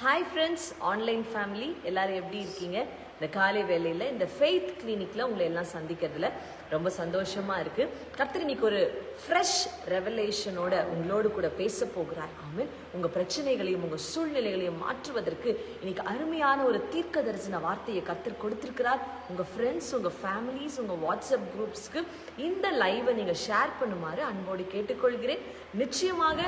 Hi friends online family எல்லாரும் எப்படி இருக்கீங்க? இந்த காலை வேளையில் இந்த ஃபெய்த் கிளினிக்கில் உங்களை எல்லாம் சந்திக்கிறதுல ரொம்ப சந்தோஷமாக இருக்குது கர்த்தர் இன்னைக்கு ஒரு ஃப்ரெஷ் ரெவலேஷனோட உங்களோடு கூட பேச போகிறார். ஆமென். உங்கள் பிரச்சனைகளையும் உங்கள் சூழ்நிலைகளையும் மாற்றுவதற்கு இன்னைக்கு அருமையான ஒரு தீர்க்க தரிசன வார்த்தையை கர்த்தர் கொடுத்துருக்கிறார். உங்கள் ஃப்ரெண்ட்ஸ் உங்கள் ஃபேமிலிஸ் உங்கள் வாட்ஸ்அப் குரூப்ஸ்க்கு இந்த லைவை நீங்கள் ஷேர் பண்ணுமாறு அன்போடு கேட்டுக்கொள்கிறேன். நிச்சயமாக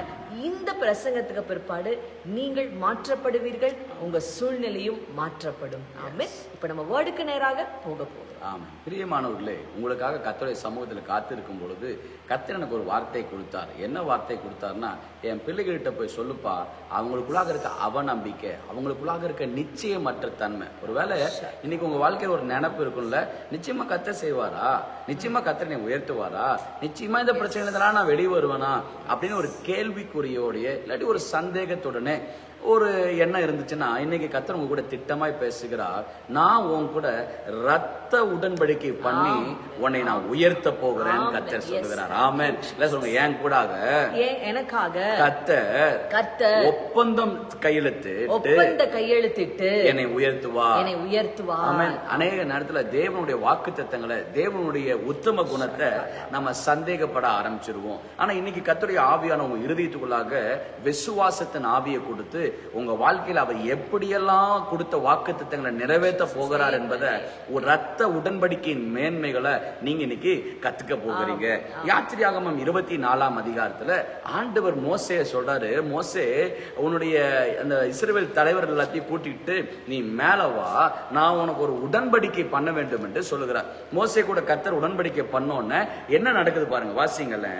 இந்த பிரசங்கத்துக்கு பிற்பாடு நீங்கள் மாற்றப்படுவீர்கள். உங்கள் சூழ்நிலையும் மாற்றப்படும். ஆமே இப்ப நம்ம வேர்டுக்கு நேராக போக போகிறோம் ஆமாம். பிரியமானவர்களே உங்களுக்காக கத்தருடைய சமூகத்தில் காத்திருக்கும் பொழுது கத்தர் எனக்கு ஒரு வார்த்தை கொடுத்தார். என்ன வார்த்தை கொடுத்தாருன்னா என் பிள்ளைகள்கிட்ட போய் சொல்லுப்பா அவங்களுக்குள்ளாக இருக்க அவநம்பிக்கை அவங்களுக்குள்ளாக இருக்க நிச்சயமற்ற தன்மை. ஒருவேளை இன்னைக்கு உங்க வாழ்க்கையில் ஒரு நினப்பு இருக்கும்ல நிச்சயமா கத்த செய்வாரா? நிச்சயமா கத்தர் நீ உயர்த்துவாரா? நிச்சயமா இந்த பிரச்சனை நான் வெளியே வருவேனா? அப்படின்னு ஒரு கேள்விக்குறியோடைய இல்லாட்டி ஒரு சந்தேகத்துடனே ஒரு எண்ணம் இருந்துச்சுன்னா இன்னைக்கு கத்தர் உங்க கூட திட்டமாய் பேசுகிறார். நான் உன் கூட ரத்த உடன்படிக்கை பண்ணி உன்னை நான் உயர்த்த போகிறேன். கத்தர். சொல்லுகிறார். ஆமென். இல்ல சொல்லுங்க. என் கூடாக? ஏன் எனக்காக? கத்தர் கர்த்தர் ஒப்பந்தம் கையெழுத்து ஒப்பந்த கையெழுத்திட்டு என்னை உயர்த்துவா என்னை உயர்த்துவா ஆமென். அநேக நேரத்துல தேவனுடைய வாக்கு தத்தங்களை தேவனுடைய உத்தம குணத்தை நம்ம சந்தேகப்பட ஆரம்பிச்சிருவோம். ஆனா இன்னைக்கு கர்த்தருடைய ஆவியான உங்க இருதயத்துக்குள்ளாக விசுவாசத்தின் ஆவியை கொடுத்து உங்க வாழ்க்கையில அவர் எப்படியெல்லாம் கொடுத்த வாக்கு தத்தங்களை நிறைவேற்ற போகிறார் என்பதை ஒரு ரத்த உடன்படிக்கையின் மேன்மைகளை நீங்க இன்னைக்கு கத்துக்க போகிறீங்க. யாத்திரியாகமம் இருபத்தி நாலாம் அதிகாரத்துல ஆண்டவர் மோசைய சொல்றாரு. மோசே உன்னுடைய அந்த இஸ்ரவேல் தலைவர் எல்லாத்தையும் கூட்டிட்டு நீ மேல வா. நான் உனக்கு ஒரு உடன்படிக்கை பண்ண வேண்டும் என்று சொல்லுகிறார். மோசே கூட கத்தர் உடன்படிக்கை பண்ணோன்னு என்ன நடக்குது பாருங்க வாசிங்கல்ல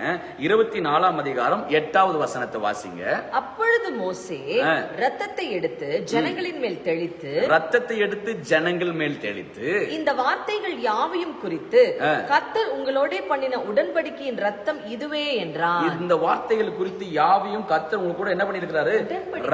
இருபத்தி நாலாம் அதிகாரம் எட்டாவது வசனத்தை வாசிங்க. அப்பொழுது மோசே. ரத்தத்தை எடுத்து ஜனங்களின் மேல் தெளித்து ரத்தத்தை எடுத்து ஜனங்கள் மேல் தெளித்து இந்த வார்த்தைகள் யாவையும் குறித்து ஆ. கர்த்தர் உங்களோட பண்ணின உடன்படிக்கையின் ரத்தம் இதுவே என்றான் இந்த வார்த்தைகள் குறித்து யாவையும் கத்தர் உங்களுக்கு கூட என்ன பண்ணிருக்கிறாரு.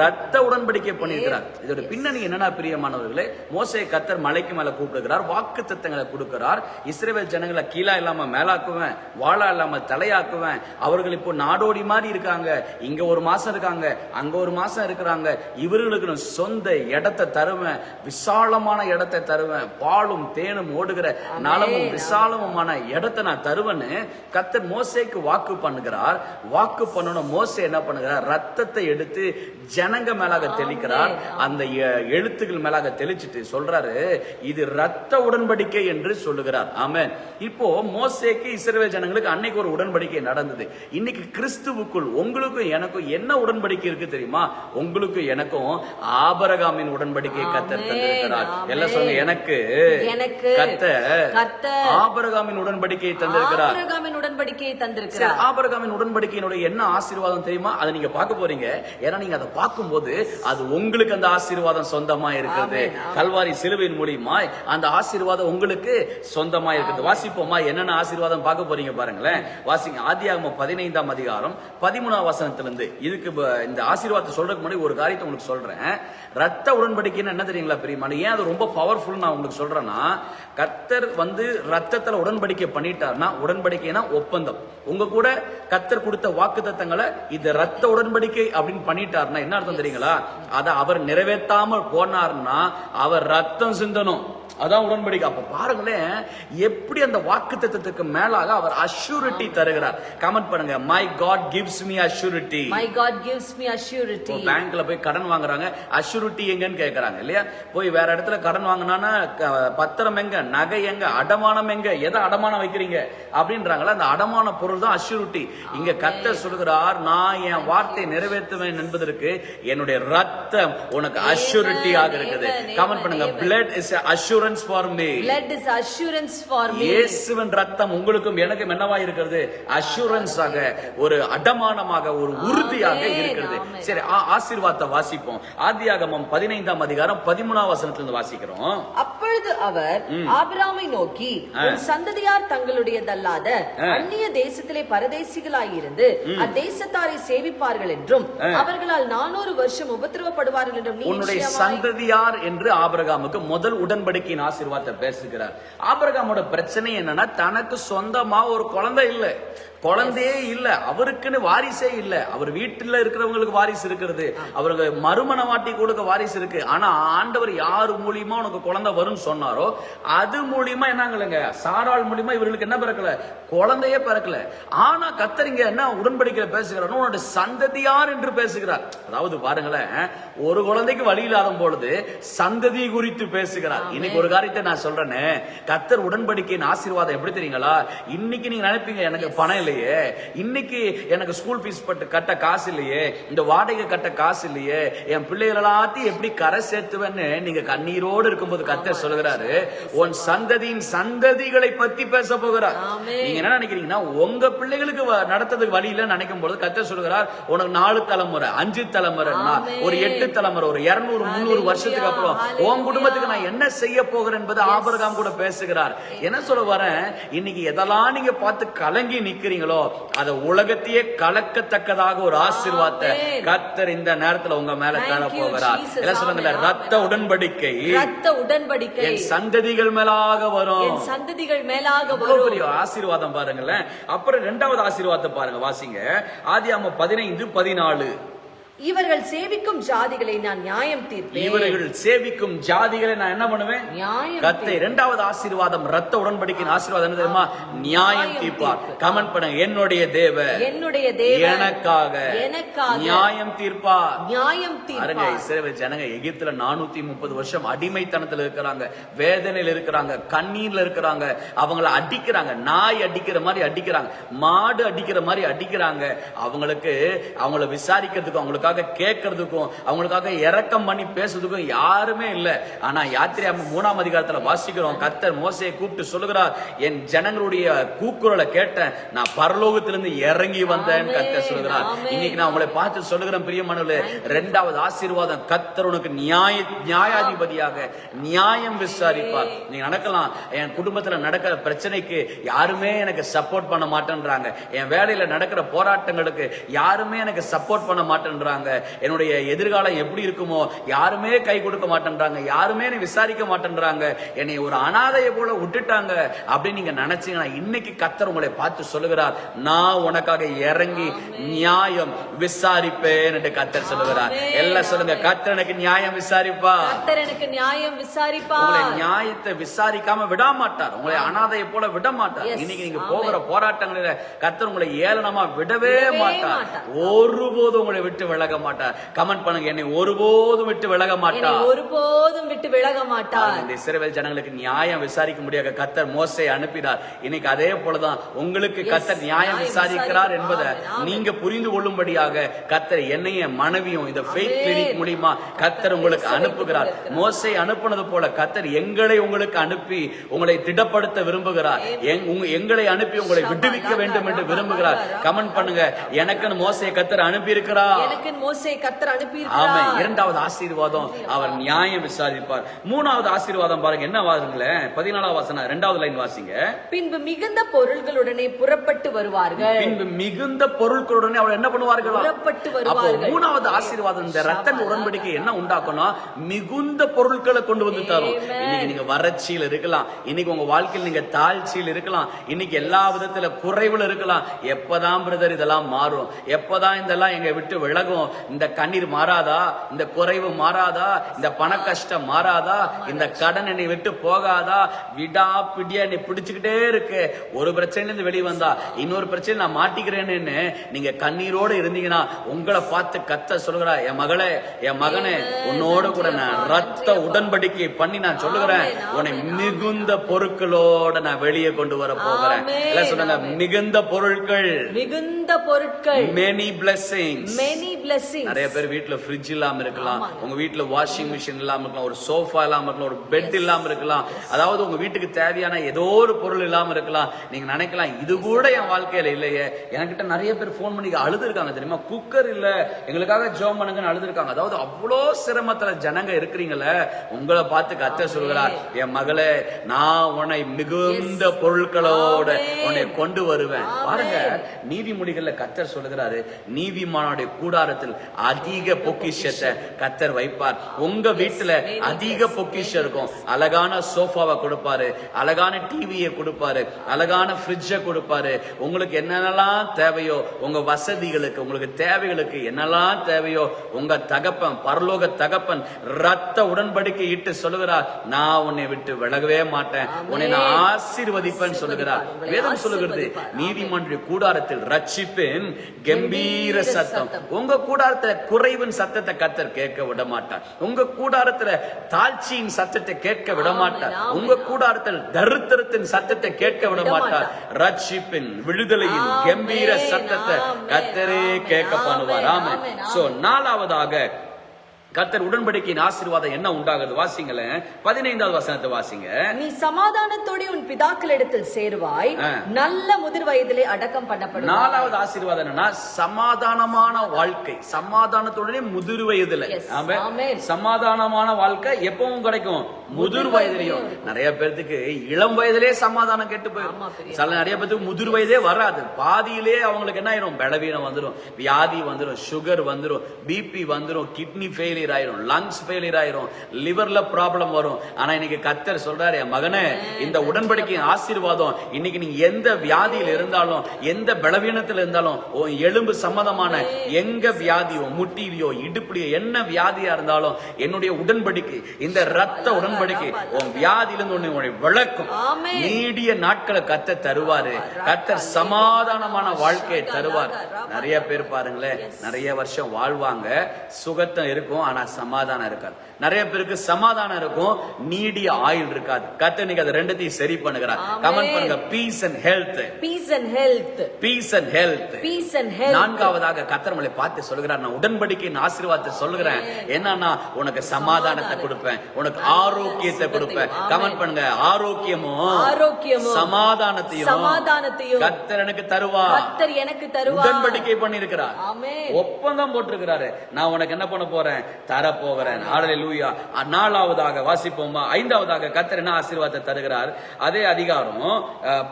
ரத்த உடன்படிக்கை பண்ணியிருக்கிறார். இதோட பின்னணி என்னன்னா பிரியமானவர்களே மோசே கத்தர் மலைக்கு மேல கூப்பிடுகிறார் வாக்கு தத்தங்களை கொடுக்கிறார். இஸ்ரேல் ஜனங்களை கீழா இல்லாம மேலாக்குவேன் வாழா இல்லாம தலையாக்குவேன். அவர்கள் இப்போ நாடோடி மாதிரி இருக்காங்க. இங்க ஒரு மாசம் இருக்காங்க அங்க ஒரு மாசம் இருக்கிறாங்க. இவர்களுக்கு சொந்த இடத்தை தருவேன் விசாலமான இடத்தை தருவேன். பாலும் தேனும் ஓடுகிற நலமும் விசாலமுமான இடத்தை நான் தருவேன்னு கத்தர் மோசேக்கு வாக்கு பண்ணுகிறார். வாக்கு பண்ணணும் மோசே என்ன பண்ணுகிறார்? ரத்தத்தை எடுத்து ஜனங்க மேலாக தெளிக்கிறார். அந்த எழுத்துக்கள் மேலாக தெளிச்சிட்டு சொல்றாரு இது ரத்த உடன்படிக்கை என்று சொல்லுகிறார். ஆமென். இப்போ மோசேக்கு இஸ்ரவேல் ஜனங்களுக்கு அன்னைக்கு ஒரு உடன்படிக்கை நடந்தது. இன்னைக்கு கிறிஸ்துவுக்குள் உங்களுக்கும் எனக்கும் என்ன உடன்படிக்கை இருக்கு தெரியுமா? உங்களுக்கும் எனக்கும் ஆபரகாமின் உடன்படிக்கை கத்தர் தந்திருக்கிறார். எல்லாம் சொல்லுங்க எனக்கு எனக்கு கத்தர் கர்த்தர். ஆபரகாமின் உடன்படிக்கையை தந்திருக்கிறார். ஆபிரகாமின் உடன்படிக்கையை சரி, தந்திருக்கிறார் ஆபிரகாமின் உடன்படிக்கையினுடைய என்ன ஆசீர்வாதம் தெரியுமா? அதை நீங்க பார்க்க போறீங்க. ஏன்னா நீங்க அதை பார்க்கும்போது அது உங்களுக்கு அந்த ஆசீர்வாதம் சொந்தமா இருக்கிறது. கல்வாரி சிலுவையின் மூலியமாய் அந்த ஆசீர்வாதம் உங்களுக்கு சொந்தமா இருக்குது. வாசிப்போமா? என்னென்ன ஆசீர்வாதம் பார்க்க போறீங்க பாருங்களேன். வாசிங்க. ஆதியாகமம் பதினைந்தாம் அதிகாரம் பதிமூணாம் வசனத்திலிருந்து. இதுக்கு இந்த ஆசீர்வாதத்தை சொல்றதுக்கு முன்னாடி ஒரு காரியத்தை உங்களுக்கு சொல்றேன். ரத்த உடன்படிக்கைன்னு என்ன தெரியுங்களா பிரியமான? ஏன் அது ரொம்ப பவர்ஃபுல் நான் உங்களுக்கு சொல்றேன்னா கத்தர் வந்து ரத்தத்துல உடன்படிக்கை பண்ணிட்டார்னா உடன்படிக்கைனா ஒப்பந்தம். உங்க கூட கத்தர் கொடுத்த வாக்கு தத்தங்களை இது ரத்த உடன்படிக்கை அப்படின்னு பண்ணிட்டார்னா என்ன அர்த்தம் தெரியுங்களா? அதை அவர் நிறைவேற்றாமல் போனார்னா அவர் ரத்தம் சிந்தனும் அதான் உடன்படிக்கை. அப்ப பாருங்களேன் எப்படி அந்த வாக்கு தத்தத்துக்கு மேலாக அவர் அஷூரிட்டி தருகிறார். கமெண்ட் பண்ணுங்க. My God gives me assurity my God gives me assurity பேங்க்ல போய் கடன் வாங்குறாங்க. அஷூரிட்டி எங்கன்னு கேக்குறாங்க இல்லையா? போய் வேற இடத்துல கடன் வாங்கினானா பத்திரம் எங்க நகை எங்க அடமானம் எங்க எதை அடமானம் வைக்கிறீங்க? அப்படின்றாங்களா அந்த அடமான பொருள் தான் அஷூரிட்டி இங்க கத்த சொல்கிறார் நான் என் வார்த்தை நிறைவேற்றுவேன் என்பதற்கு என்னுடைய ரத்தம் உனக்கு அஷூரிட்டியாக இருக்குது. கமெண்ட் பண்ணுங்க. Blood is assurance for me blood is assurance for me. இயேசுவின் ரத்தம் உங்களுக்கும் எனக்கும் என்னவா இருக்கிறது? அஷூரன்ஸ் ஆக ஒரு அடமானமாக ஒரு உறுதியாக இருக்கிறது. சரி ஆசீர்வாதத்தை வாசிப்போம். ஆதியாகமம் பதினைந்தாம் அதிகாரம் பதிமூணாம் வசனத்துல இருந்து வாசிக்கிறோம். அப்பொழுது அவர் ஆபிராமை நோக்கி உன் சந்ததியார் தங்களுடையதல்லாத அந்நிய தேசத்திலே பரதேசிகளாயிருந்து அத்தேசத்தாரை சேவிப்பார்கள் என்றும் அவர்களால் நானூறு வருஷம் உபத்திரவப்படுவார்கள் என்றும் உன்னுடைய சந்ததியார் என்று ஆபிரகாமுக்கு முதல் உடன்படிக்கையின் ஆசீர்வாதத்தை பேசுகிறார். ஆபரகாமோட பிரச்சனை என்னன்னா தனக்கு சொந்தமா ஒரு குழந்தை இல்லை. குழந்தையே இல்ல. அவருக்குன்னு வாரிசே இல்ல. அவர் வீட்டுல இருக்கிறவங்களுக்கு வாரிசு இருக்கிறது. அவருக்கு மறுமண வாட்டி கொடுக்க வாரிசு இருக்கு. ஆனா ஆண்டவர் யார் மூலியமா உனக்கு குழந்தை வரும்னு சொன்னாரோ அது மூலியமா என்னங்களுங்க சாரால் மூலியமா இவர்களுக்கு என்ன பிறக்கல? குழந்தையே பிறக்கல. ஆனா கத்தரிங்க என்ன உடன்படிக்கையில பேசுகிறார்? உன்னோட சந்ததியார் என்று பேசுகிறார். அதாவது பாருங்களேன் ஒரு குழந்தைக்கு வழி இல்லாத பொழுது சந்ததி குறித்து பேசுகிறார். இன்னைக்கு ஒரு காரியத்தை நான் சொல்றேன்னு கத்தர் உடன்படிக்கையின் ஆசீர்வாதம் எப்படி தெரியுங்களா? இன்னைக்கு நீங்க நினைப்பீங்க எனக்கு பணம் இல்லையே. இன்னைக்கு எனக்கு ஸ்கூல் ஃபீஸ் பட்டு கட்ட காசு இல்லையே. இந்த வாடகை கட்ட காசு இல்லையே. என் பிள்ளைகள் எல்லாத்தையும் எப்படி கரை சேர்த்துவேன்னு நீங்க கண்ணீரோடு இருக்கும்போது கத்தர் சொல்லுகிறாரு. உன் சந்ததியின் சந்ததிகளை பத்தி பேச போகிறார். நீங்க என்ன நினைக்கிறீங்கன்னா உங்க பிள்ளைகளுக்கு நடத்துறதுக்கு வழி இல்லைன்னு நினைக்கும் பொழுது கத்தர் சொல்லுகிறார் உனக்கு நாலு தலைமுறை அஞ்சு தலைமுறை. ஒரு எட்டு தலைமுறை ஒரு இருநூறு முந்நூறு வருஷத்துக்கு அப்புறம் உன் குடும்பத்துக்கு நான் என்ன செய்ய போகிறேன் என்பது ஆபரகாம் கூட பேசுகிறார். என்ன சொல்ல வரேன்? இன்னைக்கு எதெல்லாம் நீங்க பார்த்து கலங்கி நிக்கிறீங்களோ அத உலகத்தையே கலக்கத்தக்கதாக ஒரு ஆசீர்வாதத்தை. கத்தர் இந்த நேரத்துல உங்க மேல தர போகிறார். என்ன சொல்லுங்க. ரத்த உடன்படிக்கை. ரத்த உடன்படிக்கை. என் சந்ததிகள் மேலாக வரும். சந்ததிகள் மேலாக வரும். பெரிய ஆசீர்வாதம் பாருங்களேன். அப்புறம் இரண்டாவது ஆசீர்வாதத்தை பாருங்க வாசிங்க. ஆதியாம பதினைந்து பதினாலு. இவர்கள் சேவிக்கும் ஜாதிகளை நான் நியாயம் தீர்ப்பேன். இவர்கள் சேவிக்கும் ஜாதிகளை நான் என்ன பண்ணுவேன்? நியாயம் கத்தை இரண்டாவது ஆசீர்வாதம் ரத்த உடன்படிக்கையின் ஆசீர்வாதம் என்ன தெரியுமா? நியாயம் தீர்ப்பார். கமெண்ட் பண்ணுங்க என்னுடைய தேவ என்னுடைய தேவன் எனக்காக எனக்காக நியாயம் தீர்ப்பார். நியாயம் தீர்ப்பார். இஸ்ரேல் ஜனங்க எகிப்துல நானூத்தி முப்பது வருஷம் அடிமைத்தனத்துல இருக்கிறாங்க வேதனையில இருக்கிறாங்க கண்ணீர்ல இருக்கிறாங்க அவங்கள அடிக்கிறாங்க நாய் அடிக்கிற மாதிரி அடிக்கிறாங்க மாடு அடிக்கிற மாதிரி அடிக்கிறாங்க. அவங்களுக்கு அவங்கள விசாரிக்கிறதுக்கும் அவங்களுக்காக கேட்கறதுக்கும் அவங்களுக்காக இரக்கம் பண்ணி பேசுறதுக்கும் யாருமே இல்ல. ஆனா யாத்திரை மூணாம் அதிகாரத்துல வாசிக்கிறோம். கத்தர் மோசையை கூப்பிட்டு சொல்லுகிறார் என் ஜனங்களுடைய கூக்குரலை கேட்டேன். நான் பரலோகத்திலிருந்து இறங்கி வந்தேன் கத்தர் சொல்லுகிறார். இன்னைக்கு நான் உங்களை பார்த்து சொல்லுகிறேன் பிரியமானவர்களே ரெண்டாவது ஆசீர்வாதம் கத்தர் உனக்கு நியாய நியாயாதிபதியாக நியாயம் விசாரிப்பார். நீங்க நடக்கலாம். என் குடும்பத்துல நடக்கிற பிரச்சனைக்கு யாருமே எனக்கு சப்போர்ட் பண்ண மாட்டேன்றாங்க. என் வேலையில நடக்கிற போராட்டங்களுக்கு யாருமே எனக்கு சப்போர்ட் பண்ண மாட்டேன்றாங்க. என்னுடைய எதிர்காலம் எப்படி இருக்குமோ யாருமே கை கொடுக்க மாட்டேன்றாங்க. யாருமே என்னை விசாரிக்க மாட்டேன்றாங்க. என்னை ஒரு அனாதையை போல விட்டுட்டாங்க அப்படின்னு நீங்க நினைச்சீங்கன்னா இன்னைக்கு கத்தர் உங்களை பார்த்து சொல்லுகிறார். நான் உனக்காக இறங்கி நியாயம் விசாரிப்பேன் என்று கத்தர் சொல்லுகிறார். எல்லாம் சொல்லுங்க கத்தர் எனக்கு நியாயம் விசாரிப்பா. எனக்கு நியாயம் உங்களை விசாரிப்பார் நியாயத்தை விசாரிக்காம விட மாட்டார் உங்களை அனாதையை போல விட மாட்டார். இன்னைக்கு நீங்க. போகிற போராட்டங்களில கத்தர் உங்களை ஏளனமா விடவே மாட்டார். ஒருபோதும் உங்களை விட்டு விலக மாட்டார். கமெண்ட் பண்ணுங்க என்னை ஒருபோதும் விட்டு விலக மாட்டார். ஒருபோதும் விட்டு விலக மாட்டார். இந்த இஸ்ரவேல் ஜனங்களுக்கு நியாயம் விசாரிக்க முடியாத கத்தர் மோசை அனுப்பினார். இன்னைக்கு அதே போலதான் உங்களுக்கு கத்தர் நியாயம் விசாரிக்கிறார் விசாரி- என்பதை. நீங்க புரிந்து கொள்ளும்படியாக கத்தர் என்னைய மனைவியும் இந்த ஃபெய்த். கிளினிக் மூலியமா கத்தர் உங்களுக்கு அனுப்புகிறார். மோசை அனுப்புனது போல கத்தர் எங்களை உங்களுக்கு அனுப்பி உங்களை திடப்படுத்த விரும்புகிறார். எங்களை அனுப்பி உங்களை விடுவிக்க வேண்டும் என்று விரும்புகிறார். கமெண்ட் பண்ணுங்க. எனக்குன்னு மோசையை கத்தர் அனுப்பி இருக்கிறார் எனக்கு மோசே கர்த்தர் ஆமா இரண்டாவது ஆசீர்வாதம் அவர் நியாயம் விசாரிப்பார். மூணாவது ஆசீர்வாதம் பாருங்க என்ன வாருங்களேன்? பதினாலாவது வசனம் இரண்டாவது லைன் வாசிங்க. பின்பு மிகுந்த பொருள்களுடனே புறப்பட்டு வருவார்கள். பின்பு மிகுந்த பொருட்களுடனே அவர் என்ன பண்ணுவார்கள்? புறப்பட்டு அப்போ வருவார்கள். மூணாவது ஆசீர்வாதம் இந்த ரத்தன் உடன்படிக்கை என்ன உண்டாக்கணும்? மிகுந்த பொருட்களை கொண்டு வந்து தரும். இன்னைக்கு நீங்க வறட்சியில் இருக்கலாம். இன்னைக்கு உங்க வாழ்க்கையில் நீங்க தாழ்ச்சியில் இருக்கலாம். இன்னைக்கு எல்லா விதத்துல குறைவுல இருக்கலாம். எப்பதான் பிரதர் இதெல்லாம் மாறும்? எப்பதான் இதெல்லாம் எங்க விட்டு விலகும்? இந்த கண்ணீர் மாறாதா? இந்த குறைவு மாறாதா? இந்த பண கஷ்டம் மாறாதா? இந்த கடன் என்னை விட்டு போகாதா? விடா பிடியா நீ பிடிச்சுக்கிட்டே இருக்கு. ஒரு பிரச்சனையில இருந்து வெளியே வந்தா இன்னொரு பிரச்சனை நான் மாட்டிக்கிறேன்னு நீங்க கண்ணீரோட இருந்தீங்கன்னா உங்களை பார்த்து கத்த சொல்லுகிறா என் மகளே என் மகனே உன்னோட கூட நான் ரத்த உடன்படிக்கை பண்ணி நான் சொல்லுகிறேன். உன்னை மிகுந்த பொருட்களோட நான் வெளியே கொண்டு வர போகிறேன். எல்லாம் சொல்லுங்க மிகுந்த பொருட்கள். மிகுந்த பொருட்கள். Many blessings. Many blessings. நிறைய பேர் வீட்ல ஃப்ரிட்ஜ் இல்லாம இருக்கலாம். உங்க வீட்ல வாஷிங் மிஷின் இல்லாம இருக்கலாம். ஒரு சோஃபா இல்லாம இருக்கலாம். ஒரு பெட் இல்லாம இருக்கலாம். அதாவது உங்க வீட்டுக்கு தேவையான ஏதோ ஒரு பொருள் இல்லாம இருக்கலாம். நீங்க நினைக்கலாம் இது கூட என் வாழ்க்கையில இல்லையே. என்கிட்ட நிறைய பேர் ஃபோன் பண்ணி அழுது இருக்காங்க தெரியுமா? குக்கர் இல்ல. எங்களுக்காக ஜோம் பண்ணுங்கன்னு அழுது இருக்காங்க அதாவது அவ்வளோ சிரமத்துல ஜனங்க இருக்கிறீங்களே உங்களை பார்த்து கத்த சொல்கிறார் என் மகளே நான் உன்னை மிகுந்த பொருட்களோட. உன்னை கொண்டு வருவேன். பாருங்க நீதிமொழிகள்ல கத்தர் சொல்லுகிறாரு நீதிமானுடைய கூடார கூடாரத்தில் அதிக பொக்கிஷத்தை கத்தர் வைப்பார். உங்க வீட்டுல அதிக பொக்கிஷம் இருக்கும். அழகான சோஃபாவை கொடுப்பாரு அழகான டிவியை கொடுப்பாரு அழகான ஃப்ரிட்ஜை கொடுப்பாரு. உங்களுக்கு என்னென்னலாம் தேவையோ உங்க வசதிகளுக்கு உங்களுக்கு தேவைகளுக்கு என்னெல்லாம் தேவையோ உங்க தகப்பன் பரலோக தகப்பன் ரத்த உடன்படிக்கை இட்டு சொல்லுகிறார் நான் உன்னை விட்டு விலகவே மாட்டேன். உன்னை நான் ஆசீர்வதிப்பேன் சொல்லுகிறார். வேதம் சொல்லுகிறது நீதிமன்ற கூடாரத்தில் ரட்சிப்பேன். கம்பீர சத்தம். உங்க கூடாரத்துல குறைவின் சத்தத்தை கத்தர் கேட்க விட மாட்டார் உங்க கூடாரத்துல தாழ்ச்சியின் சத்தத்தை கேட்க விட மாட்டார் உங்க கூடாரத்தில் தரித்திரத்தின் சத்தத்தை கேட்க விட மாட்டார் ரட்சிப்பின் விடுதலையின் கம்பீர சத்தத்தை கத்தரே கேட்க பண்ணுவார். ஆமா சோ நாலாவதாக கத்தர் உடன்படிக்கையின் ஆசீர்வாதம் என்ன உண்டாகுது? வாசிங்களேன். பதினைந்தாவது வசனத்தை வாசிங்க. நீ சமாதானத்தோட உன் பிதாக்களிடத்தில் சேருவாய். ஆ. நல்ல முதிர் வயதிலே அடக்கம் பண்ணப்படும். நாலாவது ஆசீர்வாதம் என்னன்னா சமாதானமான வாழ்க்கை. சமாதானத்துடனே முதிர் வயதுல. சமாதானமான வாழ்க்கை எப்பவும் கிடைக்கும். முதிர் வயதிலையும் நிறைய பேர்த்துக்கு இளம் வயதிலே சமாதானம் கெட்டு போயிடும் சில நிறைய பேர்த்துக்கு முதிர் வயதே வராது. பாதியிலே அவங்களுக்கு என்ன ஆயிரும்? பலவீனம் வந்துடும் வியாதி வந்துடும் சுகர் வந்துடும் பிபி வந்துடும் கிட்னி ஃபெயிலியர் ஆயிரும் லங்ஸ் ஃபெயிலியர் ஆயிரும் லிவர்ல ப்ராப்ளம் வரும். ஆனா இன்னைக்கு கத்தர் சொல்றாரு என் மகனே இந்த உடன்படிக்கையின் ஆசீர்வாதம் இன்னைக்கு நீங்க எந்த வியாதியில இருந்தாலும் எந்த பலவீனத்துல இருந்தாலும் எலும்பு சம்பந்தமான எங்க வியாதியோ முட்டிலையோ இடுப்புலையோ என்ன வியாதியா இருந்தாலும் என்னுடைய உடன்படிக்கை இந்த ரத்த உடன்படிக்கை உன் வியாதியிலிருந்து உன்னை உன்னை விளக்கும். நீடிய நாட்களை கத்த தருவாரு. கத்தர் சமாதானமான வாழ்க்கையை தருவார். நிறைய பேர் பாருங்களேன் நிறைய வருஷம் வாழ்வாங்க. சுகத்தம் இருக்கும் ஆனா சமாதானம் இருக்காது. நிறைய பேருக்கு சமாதானம் இருக்கும் நீடிய ஆயுள் இருக்காது. கத்த நீங்க அதை ரெண்டுத்தையும் சரி பண்ணுகிறார். கமெண்ட் பண்ணுங்க peace and health peace and health peace and health peace and health நான்காவதாக கத்தர்மலை பார்த்து சொல்கிறார். நான் உடன்படிக்கையின் ஆசீர்வாதத்தை சொல்லுகிறேன் என்னன்னா உனக்கு சமாதானத்தை கொடுப்பேன். உனக்கு ஆரோக்கியத்தை கொடுப்பேன். கமெண்ட் பண்ணுங்க. ஆரோக்கியமும் ஆரோக்கியமும் சமாதானத்தையும் சமாதானத்தையும் கத்தர் எனக்கு தருவா. கர்த்தர் எனக்கு தருவார் உடன்படிக்கை பண்ணிருக்கிறார் ஒப்பந்தம் போட்டிருக்கிறாரு. நான் உனக்கு என்ன பண்ண போறேன்? தர போகிறேன் ஹalleluya நாலாவதாக வாசிப்போமா? ஐந்தாவதாக கத்தர் என்ன ஆசீர்வாதத்தை தருகிறார்? அதே அதிகாரம்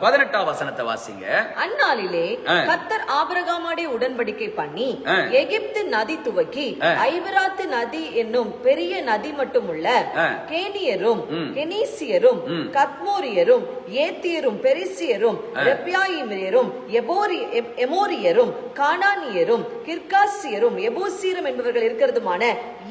பதினெட்டாம் வசனத்தை வாசிங்க. அந்நாளிலே ஆ. கர்த்தர் ஆபிரகாமோடே உடன்படிக்கை பண்ணி. எகிப்து நதி துவக்கி ஆ. ஐபராத்து நதி என்னும் பெரிய நதி மட்டுமுள்ள ஆ. கேனியரும். கெனீசியரும். கத்மோரியரும் ஏத்தியரும் பெரிசியரும் ரெப்யாயிமியரும் எபோரி எப்- எமோரியரும் கானானியரும் கிர்காசியரும் எபூசியரும் என்பவர்கள் இருக்கிறதுமான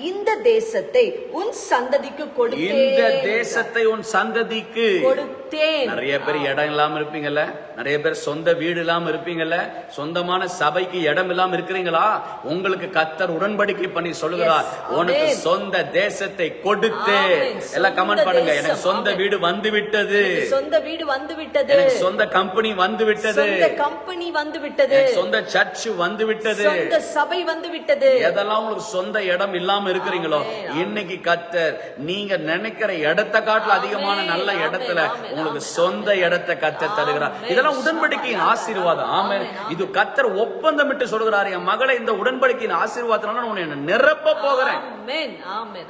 இந்த தேசத்தை உன் சந்ததிக்கு இந்த கொடுத்தேன் தேசத்தை உன் சந்ததிக்கு கொடுத்தேன் நிறைய பேர் இடம் இல்லாம இருப்பீங்கல்ல நிறைய பேர் சொந்த வீடு இல்லாம இருப்பீங்கல்ல சொந்தமான சபைக்கு இடம் இல்லாம இருக்கிறீங்களா உங்களுக்கு கத்தர் உடன்படிக்கை பண்ணி சொல்லுகிறார். உனக்கு. சொந்த தேசத்தை கொடுத்து Amen. எல்லாம் கமெண்ட் பண்ணுங்க. எனக்கு சொந்த. வீடு வந்து விட்டது சொந்த வீடு வந்து விட்டது எனக்கு சொந்த கம்பெனி வந்து விட்டது சொந்த கம்பெனி வந்து விட்டது சொந்த சர்ச் வந்து விட்டது சொந்த சபை வந்து விட்டது எதெல்லாம் உங்களுக்கு சொந்த இடம் இல்லாம இருக்கிறீங்களோ இன்னைக்கு கத்தர் நீங்க நினைக்கிற இடத்தை காட்டில அதிகமான நல்ல இடத்துல உங்களுக்கு சொந்த இடத்தை கத்தர் தருகிறார். இதெல்லாம் உடன்படிக்கையின் ஆசீர்வாதம். ஆமென் இது கத்தர் ஒப்பந்தமிட்டு சொல்கிறார். என் மகளை இந்த உடன்படிக்கையின் ஆசீர்வாதத்தினால நான் உன்னை நிரப்ப போகிறேன்.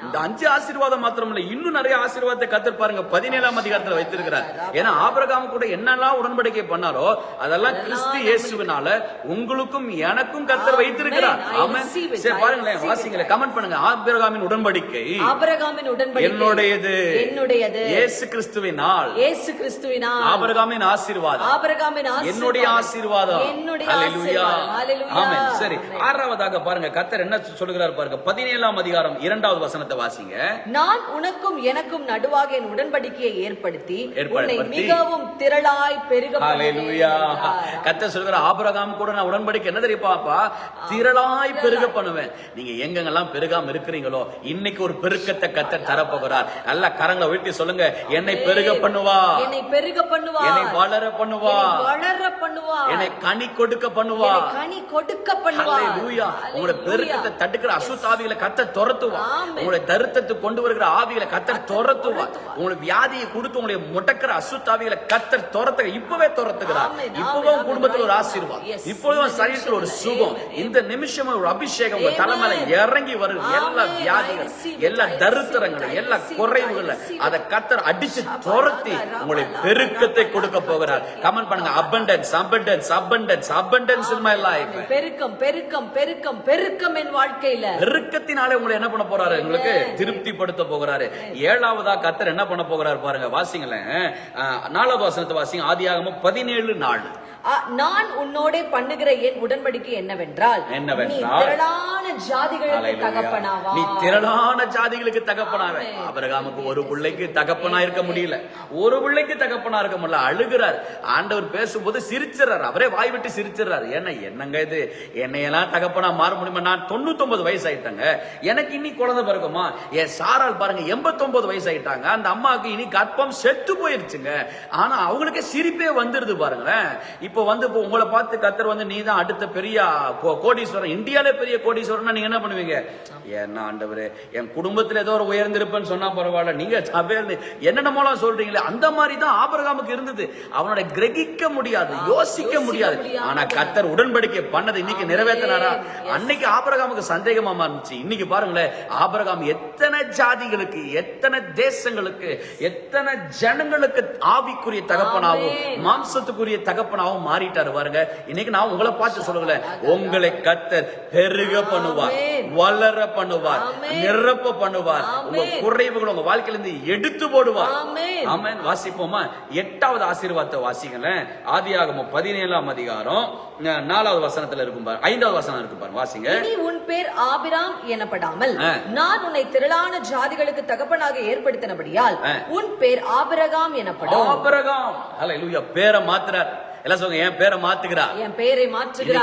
இந்த அஞ்சு ஆசீர்வாதம் மாத்திரம் இல்ல இன்னும் நிறைய ஆசீர்வாதத்தை கத்தர் பாருங்க பதினேழாம் அதிகாரத்துல வைத்திருக்கிறார். ஏன்னா ஆபிரகாம் கூட என்னெல்லாம் உடன்படிக்கை பண்ணாரோ அதெல்லாம் கிறிஸ்து இயேசுவினால உங்களுக்கும் எனக்கும் கத்தர் வைத்திருக்கிறார். It. சரி பாருங்களேன். வாசிங்களேன் கமெண்ட் பண்ணுங்க. ஆபிரகாமின் உடன்படிக்கை ஆபிரகாமின் உடன்படிக்கை என்னுடையது. என்னுடையது. இயேசு கிறிஸ்துவின் நாள் இயேசு கிறிஸ்துவினால். ஆபிரகாமின் ஆசீர்வாதம். ஆபிரகாமின் ஆசீர்வாதம். என்னுடைய ஆசீர்வாதம். என்னுடைய ஆசீர்வாதம். ஆமென். சரி. ஆறாவதாக பாருங்க கத்தர் என்ன சொல்லுகிறார் பாருங்க பதினேழாம் அதிகாரம் இரண்டாவது வசனத்தை வாசிங்க. நான் உனக்கும் எனக்கும் நடுவாக என் உடன்படிக்கையை ஏற்படுத்தி உன்னை. மிகவும் திரளாய் பெருக கர்த்தர் சொல்கிற ஆபிரகாம் கூட நான் உடன்படிக்கை என்ன தெரியுமாப்பா திரளாய் பெருக பண்ணுவேன். நீங்க எங்கெங்கெல்லாம் பெருகாம இருக்கிறீங்களோ இன்னைக்கு ஒரு பெருக்கத்தை கத்தர் தரப்போகிறார். நல்ல கரங்களை வீட்டி சொல்லுங்க என்னை பெருக பண்ணுவா என்னை பெருக பண்ணுவா என்னை வளர பண்ணுவா வளர பண்ணுவா என்னை கனி கொடுக்க பண்ணுவா கனி கொடுக்க பண்ணுவா உங்களுடைய பெருக்கத்தை தடுக்கிற அசுத்தாவிகளை கத்த துரத்துவா. உங்களுடைய தருத்தத்தை கொண்டு வருகிற ஆவிகளை கத்தர் துரத்துவா உங்களுக்கு வியாதியை கொடுத்து உங்களுடைய முடக்கிற அசுத்தாவிகளை கத்தர் துரத்த இப்பவே துரத்துகிறார். இப்பவே குடும்பத்தில் ஒரு. ஆசீர்வாதம். இப்பொழுது சரீரத்தில் ஒரு சுகம். இந்த நிமிஷம் ஒரு அபிஷேகம் உங்க தலைமையில இறங்கி வருது. எல்லா வியாதிகள். எல்லா தரித்திரங்களை. எல்லா. குறைவுகளை. அதை கத்தர் அடிச்சு துரத்தி உங்களை பெருக்கத்தை கொடுக்க போகிறார். கமெண்ட் பண்ணுங்க. Abundance in my life. பெருக்கம் பெருக்கம் பெருக்கம் பெருக்கம் என் வாழ்க்கையில. பெருக்கத்தினாலே உங்களை என்ன பண்ண போறாரு? உங்களுக்கு திருப்திப்படுத்த போகிறாரு. ஏழாவதா கத்தர் என்ன பண்ண போகிறாரு பாருங்க வாசிங்களேன். நாலாவது வாசனத்தை வாசிங்க ஆதியாகமம் பதினேழு நாள் நான் உன்னோடே பண்ணுகிற என் உடன்படிக்கை என்னவென்றால் என்னவென்றால்? திரளான ஜாதிகளுக்கு. தகப்பனாவா? நீ திரளான ஜாதிகளுக்கு தகப்பனாவே. ஆபிரகாமுக்கு ஒரு பிள்ளைக்கு தகப்பனா இருக்க முடியல. ஒரு பிள்ளைக்கு தகப்பனா இருக்க முடியல அழுகிறார். ஆண்டவர் பேசும்போது சிரிச்சிடறார் அவரே வாய் விட்டு சிரிச்சிடறாரு என்ன என்னங்க இது? என்னையெல்லாம் தகப்பனா மாற முடியுமா? நான் தொண்ணூத்தொன்பது வயசு ஆயிட்டேங்க எனக்கு இன்னி குழந்தை பிறகுமா என் சாரால் பாருங்க எண்பத்தொன்பது வயசு ஆயிட்டாங்க அந்த அம்மாவுக்கு இனி கற்பம் செத்து போயிருச்சுங்க. ஆனா அவங்களுக்கு சிரிப்பே வந்துருது பாருங்களேன். இப்போ வந்து இப்போ உங்களை பார்த்து கத்தர் வந்து நீ தான் அடுத்த பெரிய கோடீஸ்வரன். இந்தியால பெரிய கோடீஸ்வரன் நீங்க என்ன பண்ணுவீங்க? என்ன ஆண்டவரே என் குடும்பத்துல ஏதோ ஒரு உயர்ந்திருப்பேன்னு சொன்னா பரவாயில்ல. நீங்க சபையில என்னென்னமோலாம் சொல்றீங்களே அந்த மாதிரி தான் ஆபரகாமுக்கு இருந்தது. அவனோட கிரகிக்க முடியாது யோசிக்க முடியாது. முடியாத ஆனா கத்தர் உடன்படிக்கை பண்ணது இன்னைக்கு நிறைவேற்றினாரா? அன்னைக்கு ஆபரகாமுக்கு சந்தேகமா இருந்துச்சு. இன்னைக்கு பாருங்களேன் ஆபரகாம் எத்தனை ஜாதிகளுக்கு எத்தனை தேசங்களுக்கு எத்தனை ஜனங்களுக்கு ஆவிக்குரிய தகப்பனாவும் மாம்சத்துக்குரிய தகப்பனாவும் மாறிட்டாரு பாருங்க இன்னைக்கு நான் உங்களை பார்த்து சொல்லுங்களேன் உங்களை கத்தர் பெருக பண்ணுவார். வளர பண்ணுவார். நிரப்ப பண்ணுவார் உங்க. குறைவுகள் உங்க வாழ்க்கையில இருந்து எடுத்து போடுவார் ஆமென். வாசிப்போமா எட்டாவது ஆசீர்வாதத்தை வாசிங்களேன் ஆதியாகமம் பதினேழாம் அதிகாரம் நாலாவது வசனத்துல இருக்கும் பாரு ஐந்தாவது வசனம் இருக்கு பாருங்க வாசிங்க இனி உன் பேர் ஆபிராம் எனப்படாமல். நான் உன்னை திரளான ஜாதிகளுக்கு தகப்பனாக ஏற்படுத்தினபடியால். உன் பேர் ஆபிரகாம் எனப்படும் ஆபிரகாம் ஹalleluya பேரை மாத்துறார் எல்லாம் சொல்லுங்க என் பேரை மாத்துகிறா. என் பேரை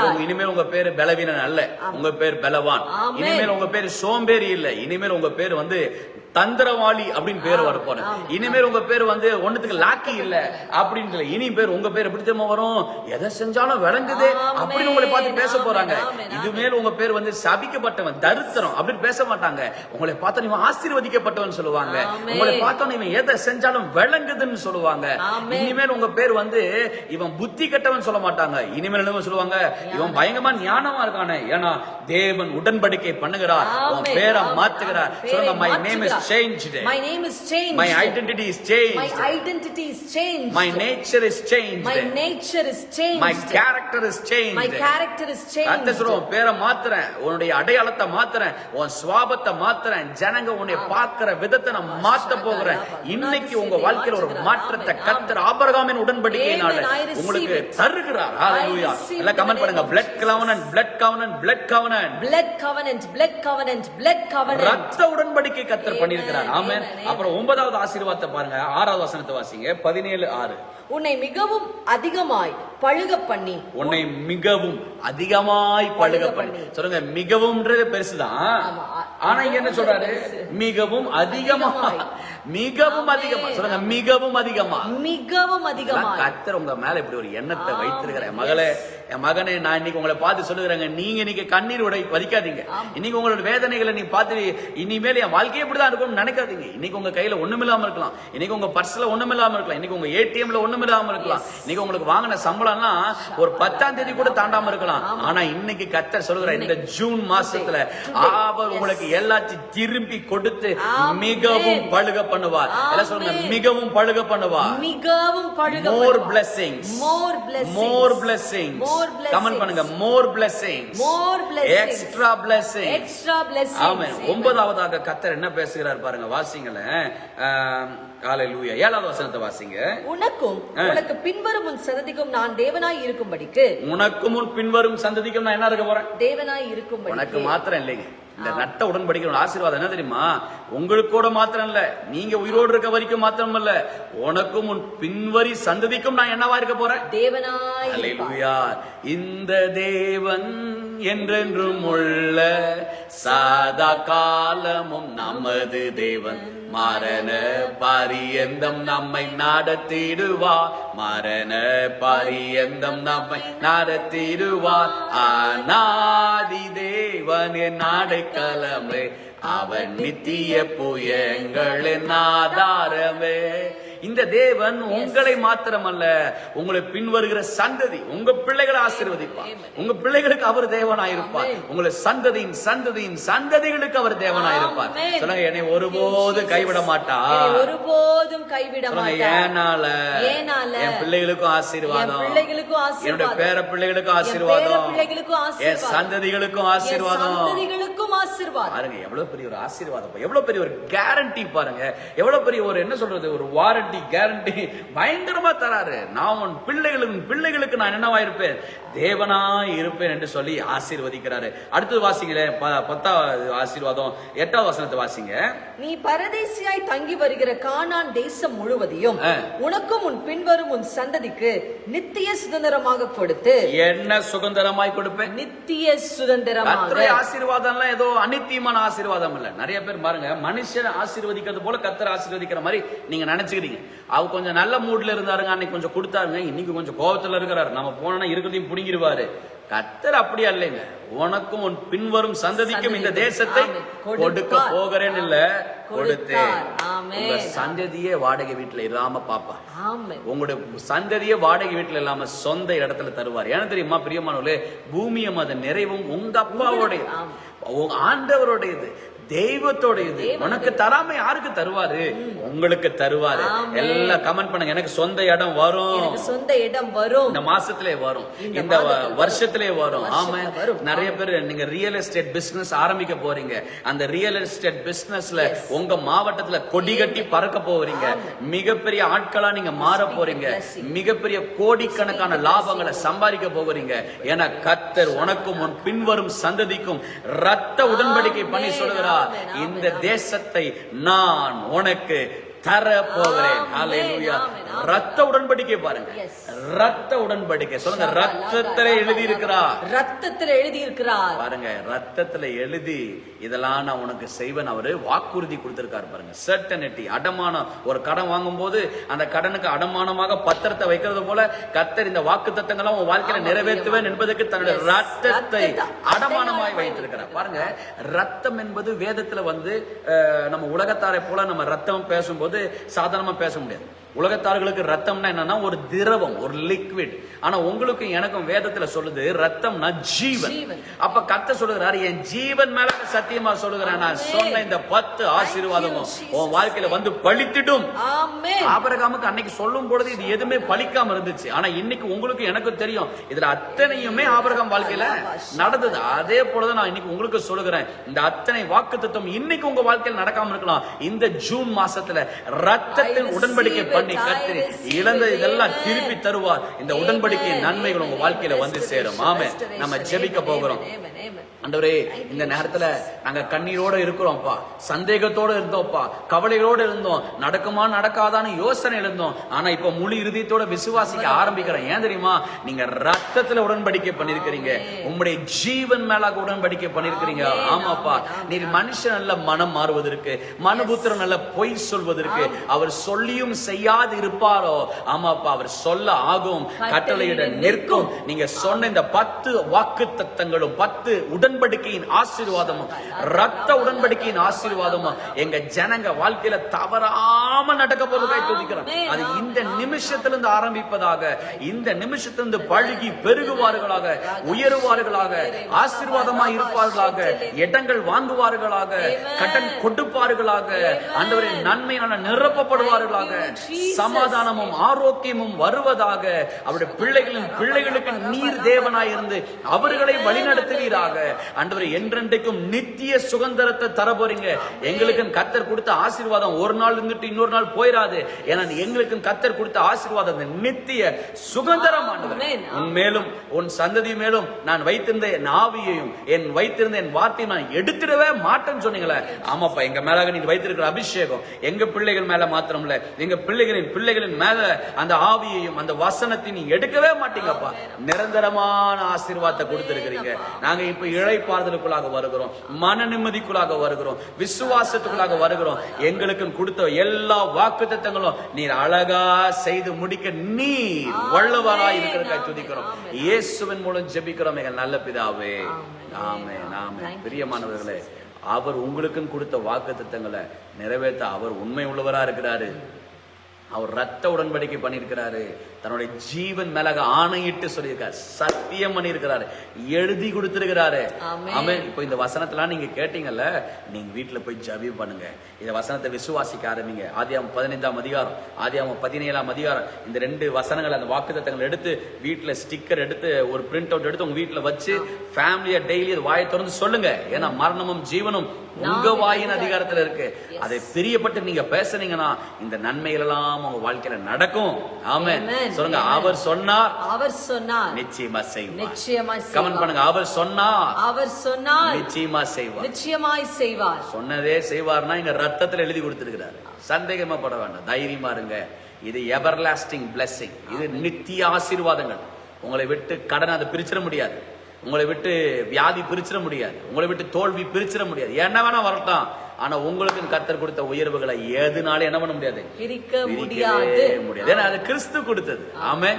உங்க- இனிமேல் உங்க பேரு பலவீனன் அல்ல. உங்க பேர் பலவான். இனிமேல் உங்க பேரு சோம்பேறி இல்ல. இனிமேல் உங்க பேர் வந்து தந்திரவாளி அப்படின்னு பேர் வர போற இனிமேல் உங்க பேர் வந்து ஒண்ணுத்துக்கு லாக்கி இல்ல அப்படின்னு இனி பேர் உங்க பேர் எப்படி தெரியுமா வரும் எதை செஞ்சாலும் விளங்குது. அப்படின்னு உங்களை பார்த்து பேச. போறாங்க. இதுமேல் உங்க பேர் வந்து சபிக்கப்பட்டவன் தரித்திரம் அப்படின்னு பேச மாட்டாங்க உங்களை பார்த்தா நீங்க ஆசீர்வதிக்கப்பட்டவன் சொல்லுவாங்க. உங்களை பார்த்தா இவன் எதை செஞ்சாலும் விளங்குதுன்னு சொல்லுவாங்க. இனிமேல் உங்க பேர் வந்து இவன் புத்தி கெட்டவன் சொல்ல மாட்டாங்க இனிமேல் என்ன சொல்லுவாங்க இவன் பயங்கரமா ஞானமா இருக்கானே ஏன்னா தேவன் உடன்படிக்கை பண்ணுகிறார் உன். பேரை. மாத்துகிறார் சொல்லுங்க my name is changed My name is changed. My identity is My change identity is changed. My nature is change My nature is changed. My character is My change character is changed. சொல்ற உன் பேரை மாத்துறேன் உன்னுடைய அடையாளத்தை மாத்துறேன் உன் சுவாபத்தை மாத்துறேன் ஜனங்க உன்னை பார்க்கிற விதத்தை நான் மாத்த போகிறேன் இன்னைக்கு உங்க வாழ்க்கையில ஒரு மாற்றத்தை கத்தர் ஆபரகாமின் உடன்படிக்கையினால உங்களுக்கு. தருகிறார் ஹalleluya எல்லாம் கமெண்ட் பண்ணுங்க blood covenant blood covenant blood covenant Blood covenant, blood covenant, blood covenant. ரத்த உடன்படிக்கை கத்தர். பண்ணியிருக்கிறார். Amen. அப்புறம் ஒன்பதாவது ஆசீர்வாதத்தை பாருங்க. ஆறாவது வசனத்தை வாசிங்க. பதினேழு ஆறு. உன்னை மிகவும் அதிகமாய் பழுக பண்ணி உன்னை மிகவும் அதிகமாய் பழுக பண்ணி சொல்லுங்க மிகவும்ன்றது பெருசுதான். ஆனா என்ன சொல்றாரு? மிகவும் அதிகமா. மிகவும் அதிகமா. சொல்லுங்க மிகவும் அதிகமா. மிகவும் அதிகமாய். கத்தர் உங்க மேல இப்படி ஒரு எண்ணத்தை வைத்திருக்கிறேன். மகளே என் மகனே நான் இன்னைக்கு உங்களை பார்த்து சொல்லுகிறேங்க. நீங்க இன்னைக்கு கண்ணீர் உடை வதிக்காதீங்க இன்னைக்கு உங்களோட வேதனைகளை நீ பார்த்து இனிமேல் என் வாழ்க்கையே இப்படிதான் இருக்கும்னு நினைக்காதீங்க. இன்னைக்கு உங்க கையில ஒண்ணுமில்லாம இருக்கலாம். இன்னைக்கு உங்க பர்ஸ்ல ஒண்ணுமில்லாம இருக்கலாம். இன்னைக்கு உங்க ஏடிஎம்ல ஒண்ணுமில்லாம இருக்கலாம். இன்னைக்கு உங்களுக்கு வாங்கின சம்பளம்லாம் ஒரு பத்தாம் தேதி கூட தாண்டாம இருக்கலாம். ஆனா இன்னைக்கு கத்தர் சொல்லுகிற இந்த ஜூன் மாசத்துல அவர் உங்களுக்கு எல்லாத்தையும் திரும்பி கொடுத்து. மிகவும் பழுக பண்ணுவார். எல்லாம் சொல்லுங்க. மிகவும் பழுக பண்ணுவார். மிகவும் பழுக more blessings. More blessings. More blessings. Comment பண்ணுங்க. More blessings. More blessings. Extra blessings. Extra blessings. Amen ஒன்பதாவதாக கத்தர் என்ன பேசுகிறார் பாருங்க வாசிங்களேன். ஹalleluya ஏழாவது வசனத்தை வாசிங்க. உனக்கும். உனக்கு பின்வரும் உன் சந்ததிக்கும் நான் தேவனாய் இருக்கும்படிக்கு. உனக்கு முன் பின்வரும் சந்ததிக்கும் நான் என்ன இருக்க போறேன்? தேவனாய் உனக்கு இருக்கும்படிக்கு மாத்திரம் இல்லைங்க. இந்த நட்ட உடன்படிக்கை ஒரு ஆசீர்வாதம் என்ன தெரியுமா? உங்களுக்கு கூட மாத்திரம் இல்ல. நீங்க உயிரோடு இருக்க வரைக்கும் மாத்திரம் இல்ல. உனக்கும் உன் பின்வரி சந்ததிக்கும் நான் என்னவா இருக்க போறேன்? தேவனாய் இந்த தேவன் என்றென்றும் உள்ள சாதா காலமும் நமது தேவன். மரண பரியந்தம் நம்மை நடத்திடுவார் மரண பரியந்தம் நம்மை நடத்திடுவார் அநாதி தேவன் என் அடைக்கலமே அவன் நித்திய புயங்களின் ஆதாரமே. இந்த தேவன் உங்களை மாத்திரமல்ல உங்களை பின்வருகிற சந்ததி உங்க பிள்ளைகளை ஆசீர்வதிப்பார். உங்க பிள்ளைகளுக்கு அவர் தேவனாயிருப்பார். உங்களை சந்ததியின் சந்ததியின் சந்ததிகளுக்கு அவர் தேவனாயிருப்பார். சொல்லுங்க என்னை ஒருபோது கைவிட மாட்டா. என்னை ஒருபோதும் கைவிட மாட்டார் ஏனால? என் பிள்ளைகளுக்கும் ஆசீர்வாதம். ஆசீர்வாதம். பேர பிள்ளைகளுக்கும் ஆசீர்வாதம். என் சந்ததிகளுக்கும் ஆசீர்வாதம். சந்ததிகளுக்கும் ஆசீர்வாதம். பாருங்க எவ்வளவு பெரிய ஒரு ஆசீர்வாதம். எவ்வளவு பெரிய ஒரு கேரண்டி பாருங்க. எவ்வளவு பெரிய ஒரு என்ன சொல்றது ஒரு வாரண்டி கேரண்டி பயங்கரமா தராரு. நான் உன் பிள்ளைகளுக்கு பிள்ளைகளுக்கு நான் என்னவா இருப்பேன்? தேவனா இருப்பேன் என்று சொல்லி ஆசீர்வதிக்கிறாரு. அடுத்தது வாசிங்களேன் ப- பத்தாவது ஆசீர்வாதம் எட்டாவது வசனத்தை வாசிங்க. நீ பரதேசியாய் தங்கி வருகிற கானான் தேசம் முழுவதையும். உனக்கும் உன் பின்வரும் உன் சந்ததிக்கு நித்திய சுதந்திரமாக கொடுத்து என்ன சுதந்திரமாய் கொடுப்பேன்? நித்திய சுதந்திரமாக. கர்த்தரை ஆசீர்வாதம்லாம் ஏதோ அனித்தியமான ஆசீர்வாதம் இல்ல. நிறைய பேர் பாருங்க மனுஷன் ஆசீர்வதிக்கிறது போல கர்த்தர் ஆசீர்வதிக்கிற மாதிரி நீங்க நினைச்சுக்கிறீங்க. அவர் கொஞ்சம் நல்ல மூட்ல இருந்தாருங்க அன்னைக்கு கொஞ்சம் கொடுத்தாருங்க. இன்னைக்கு கொஞ்சம் கோபத்துல இருக்கிறாரு. நம்ம போனா இருக்கிறதையும் புடிங்கிருவாரு கர்த்தர் அப்படி அல்லைங்க. உனக்கும் உன் பின்வரும் சந்ததிக்கும் இந்த தேசத்தை. கொடுக்க. போகிறேன் இல்ல கொடுத்தேன். உங்க சந்ததியே வாடகை வீட்டுல இல்லாம பாப்பா. உங்களுடைய சந்ததியே வாடகை வீட்டுல இல்லாம சொந்த இடத்துல தருவார். ஏன்னா தெரியுமா பிரியமானவர்களே? பூமியும் அதன் நிறைவும் உங்க அப்பாவோடைய ஆண்டவருடையது. தெய்வத்தோடையது. உனக்கு தராம யாருக்கு தருவாரு? உங்களுக்கு தருவாரு. எல்லாம் கமெண்ட் பண்ணுங்க. எனக்கு சொந்த இடம் வரும். சொந்த இடம் வரும். இந்த மாசத்திலே வரும். இந்த வருஷத்திலே வரும். ஆமா. நிறைய பேர் நீங்க ரியல் எஸ்டேட் பிசினஸ் ஆரம்பிக்க போறீங்க. அந்த ரியல் எஸ்டேட் பிசினஸ்ல உங்க மாவட்டத்துல கொடி கட்டி பறக்க போறீங்க. மிகப்பெரிய ஆட்களா நீங்க மாற போறீங்க. மிகப்பெரிய கோடிக்கணக்கான லாபங்களை சம்பாதிக்க போகிறீங்க ஏன்னா கத்தர் உனக்கும் உன் பின்வரும் சந்ததிக்கும் ரத்த உடன்படிக்கை பண்ணி சொல்லுகிறார். இந்த தேசத்தை நான் உனக்கு தர போகிறேன் ரத்த உடன்படிக்கை பாருங்க. ரத்த உடன்படிக்கை. சொல்லுங்க ரத்தத்திலே எழுதி இருக்கிறார் ரத்தத்தில் எழுதி இருக்கிறார் பாருங்க ரத்தத்துல எழுதி இதெல்லாம் நான் உனக்கு செய்வேன். அவரு வாக்குறுதி கொடுத்திருக்காரு பாருங்க. சர்டனிட்டி அடமானம் ஒரு கடன் வாங்கும்போது அந்த கடனுக்கு அடமானமாக பத்திரத்தை வைக்கிறது போல கத்தர் இந்த வாக்கு தத்தங்களை உன் வாழ்க்கையில நிறைவேற்றுவேன் என்பதற்கு தன்னுடைய. ரத்தத்தை அடமானமாய் வைத்திருக்கிறார். பாருங்க ரத்தம் என்பது வேதத்துல வந்து நம்ம உலகத்தாரை போல நம்ம ரத்தம் பேசும்போது சாதாரணமா பேச முடியாது. உலகத்தார்களுக்கு ரத்தம்னா என்னன்னா ஒரு திரவம் ஒரு லிக்விட் ஆனா உங்களுக்கும் எனக்கும் வேதத்துல சொல்லுது ரத்தம்னா ஜீவன். அப்ப கத்த சொல்லுகிறாரு என் ஜீவன் மேல சத்தியமா சொல்லுகிறேன். நான் சொன்ன இந்த பத்து ஆசீர்வாதமும். உன் வாழ்க்கையில வந்து பழித்திடும் ஆபரகாமுக்கு அன்னைக்கு சொல்லும் பொழுது இது எதுவுமே பலிக்காம இருந்துச்சு. ஆனா இன்னைக்கு உங்களுக்கு எனக்கு தெரியும் இதுல அத்தனையுமே ஆபரகாம் வாழ்க்கையில நடந்தது. அதே போலதான் நான் இன்னைக்கு உங்களுக்கு சொல்லுகிறேன் இந்த அத்தனை வாக்கு இன்னைக்கு உங்க வாழ்க்கையில் நடக்காம இருக்கலாம். இந்த ஜூன் மாசத்துல ரத்தத்தின் உடன்படிக்கை பண்ணி கத்திரி இழந்த இதெல்லாம் திருப்பி தருவார். இந்த உடன்படிக்கை நன்மைகள் உங்க வாழ்க்கையில வந்து சேரும். ஆமே நம்ம ஜெபிக்க போகிறோம். அண்டவரே இந்த நேரத்துல நாங்க கண்ணீரோட இருக்கிறோம்ப்பா. சந்தேகத்தோட இருந்தோம்ப்பா. கவலைகளோட இருந்தோம். நடக்குமா நடக்காதான்னு யோசனை இருந்தோம். ஆனா இப்ப முழு இறுதியத்தோட விசுவாசிக்க ஆரம்பிக்கிறேன் ஏன் தெரியுமா? நீங்க ரத்த ரத்தத்துல உடன்படிக்கை பண்ணிருக்கிறீங்க. உங்களுடைய ஜீவன் மேலாக உடன்படிக்கை பண்ணிருக்கிறீங்க. ஆமாப்பா. நீர் மனுஷன் நல்ல மனம் மாறுவதற்கு மனுபுத்திரன் நல்ல பொய் சொல்வதற்கு அவர் சொல்லியும் செய்யாது இருப்பாரோ? ஆமாப்பா அவர் சொல்ல ஆகும். கட்டளையிட நிற்கும். நீங்க சொன்ன இந்த பத்து வாக்கு தத்தங்களும் பத்து உடன்படிக்கையின் ஆசீர்வாதமும் ரத்த உடன்படிக்கையின் ஆசீர்வாதமும் எங்க ஜனங்க வாழ்க்கையில தவறாம நடக்க போவதாய் துதிக்கிறோம் அது இந்த நிமிஷத்திலிருந்து ஆரம்பிப்பதாக இந்த நிமிஷத்திலிருந்து பழுகி பெருகுவார்களாக உயருவார்களாக ஆசீர்வாதமா இருப்பார்களாக இடங்கள் வாங்குவார்களாக கடன் கொடுப்பார்களாக ஆண்டவரின் நன்மையான நிரப்பப்படுவார்களாக சமாதானமும் ஆரோக்கியமும் வருவதாக அவருடைய பிள்ளைகளின் பிள்ளைகளுக்கு நீர் தேவனாய் இருந்து அவர்களை வழிநடத்துவீராக. ஆண்டவரை என்றென்றைக்கும் நித்திய சுதந்திரத்தை தர போறீங்க எங்களுக்கு கத்தர் கொடுத்த ஆசீர்வாதம் ஒரு நாள் இருந்துட்டு இன்னொரு நாள் போயிடாது ஏன்னா எங்களுக்கு கத்தர் கொடுத்த ஆசீர்வாதம் நித்திய சுதந்திரம் ஆண்டவர். Amen. உன் மேலும் உன் சந்ததி மேலும் நான் வைத்திருந்த என் ஆவியையும் என் வைத்திருந்த என் வார்த்தையும் நான் எடுத்துடவே மாட்டேன்னு சொன்னீங்களே. ஆமாப்பா எங்க மேலாக நீ வைத்திருக்கிற அபிஷேகம் எங்க பிள்ளைகள் மேல மாத்திரம் இல்ல எங்க பிள்ளைகளின் பிள்ளைகளின் மேல அந்த ஆவியையும் அந்த வசனத்தை நீ எடுக்கவே மாட்டீங்கப்பா. நிரந்தரமான ஆசீர்வாதத்தை கொடுத்திருக்கிறீங்க. நாங்க இப்ப இழைப்பாறுதலுக்குள்ளாக வருகிறோம் மன நிம்மதிக்குள்ளாக வருகிறோம் விசுவாசத்துக்குள்ளாக வருகிறோம். எங்களுக்கு கொடுத்த எல்லா வாக்கு தத்தங்களும் நீர் அழகா செய்து முடிக்க நீ வல்லவராய் இருக்கிறதா துதிக்கிறோம். இயேசுவின் மூலம் ஜெபிக்கிறோம் எங்கள் நல்ல பிதாவே. ஆமே ஆமே பிரியமானவர்களே அவர் உங்களுக்கும் கொடுத்த வாக்கு தத்தங்களை நிறைவேற்ற அவர் உண்மை உள்ளவரா இருக்கிறாரு. அவர் ரத்த உடன்படிக்கை பண்ணியிருக்கிறாரு. தன்னுடைய ஜீவன் மேலாக ஆணையிட்டு சொல்லியிருக்காரு. சத்தியம் பண்ணியிருக்கிறாரு. எழுதி கொடுத்திருக்கிறாரு. ஆமென். இப்போ இந்த வசனத்தெல்லாம் நீங்க கேட்டீங்கல்ல நீங்க வீட்டுல போய் ஜெபி பண்ணுங்க. இந்த வசனத்தை விசுவாசிக்க ஆரம்பிங்க. ஆதியாமம் பதினைந்தாம் அதிகாரம் ஆதியாமம் பதினேழாம் அதிகாரம். இந்த ரெண்டு வசனங்கள் அந்த வாக்குத்தத்தங்கள் எடுத்து வீட்டுல ஸ்டிக்கர் எடுத்து ஒரு பிரிண்ட் அவுட் எடுத்து உங்க வீட்டுல வச்சு ஃபேமிலியா டெய்லி வாயை திறந்து சொல்லுங்க. ஏன்னா மரணமும் ஜீவனும் உங்க வாயின் அதிகாரத்துல இருக்கு. அதை பிரியப்பட்டு நீங்க பேசுனீங்கன்னா இந்த நன்மைகள் எல்லாம் உங்க வாழ்க்கையில நடக்கும். Amen. சொல்லுங்க. அவர் சொன்னார். அவர் சொன்னார். நிச்சயமா செய்வார். நிச்சயமாய் கமெண்ட் பண்ணுங்க. அவர் சொன்னார். அவர் சொன்னார். நிச்சயமா செய்வார். நிச்சயமாய் செய்வார். சொன்னதே செய்வார்னா இங்க ரத்தத்துல எழுதி கொடுத்திருக்கிறாரு. சந்தேகமா பட வேண்டாம். தைரியமா இருங்க. இது எவர்லாஸ்டிங் blessing. இது நித்திய ஆசீர்வாதங்கள். உங்களை விட்டு கடன் அதை பிரிச்சிட முடியாது. உங்களை விட்டு வியாதி பிரிச்சிட முடியாது. உங்களை விட்டு தோல்வி பிரிச்சிட முடியாது. என்ன வேணா வரட்டும். ஆனா உங்களுக்கு கர்த்தர் கொடுத்த உயர்வுகளை எதுனாலும் என்ன பண்ண முடியாது? பிரிக்க முடியாது. முடியாது. ஏன்னா அது கிறிஸ்து கொடுத்தது. ஆமே.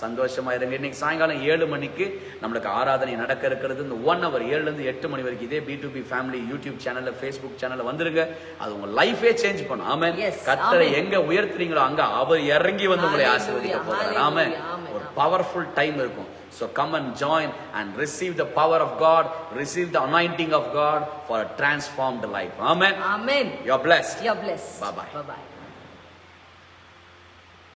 சந்தோஷமா இருங்க. இன்னைக்கு சாயங்காலம் ஏழு மணிக்கு நம்மளுக்கு ஆராதனை நடக்க இருக்கிறது. இந்த ஒன் ஹவர் ஏழுல இருந்து எட்டு மணி வரைக்கும் இதே B to B family YouTube சேனல்ல ஃபேஸ்புக் சேனல்ல வந்துருங்க. அது உங்க லைஃபே சேஞ்ச் பண்ணும். Yes, கத்தரை. எங்க உயர்த்துறீங்களோ அங்க அவர் இறங்கி வந்து உங்களை ஆசீர்வதிக்க போறார். ஆமென், ஒரு பவர்ஃபுல் டைம் இருக்கும். So come and join and receive the power of God, receive the anointing of God for a transformed life. Amen. Amen. You're blessed. You're blessed. Bye bye. Bye bye.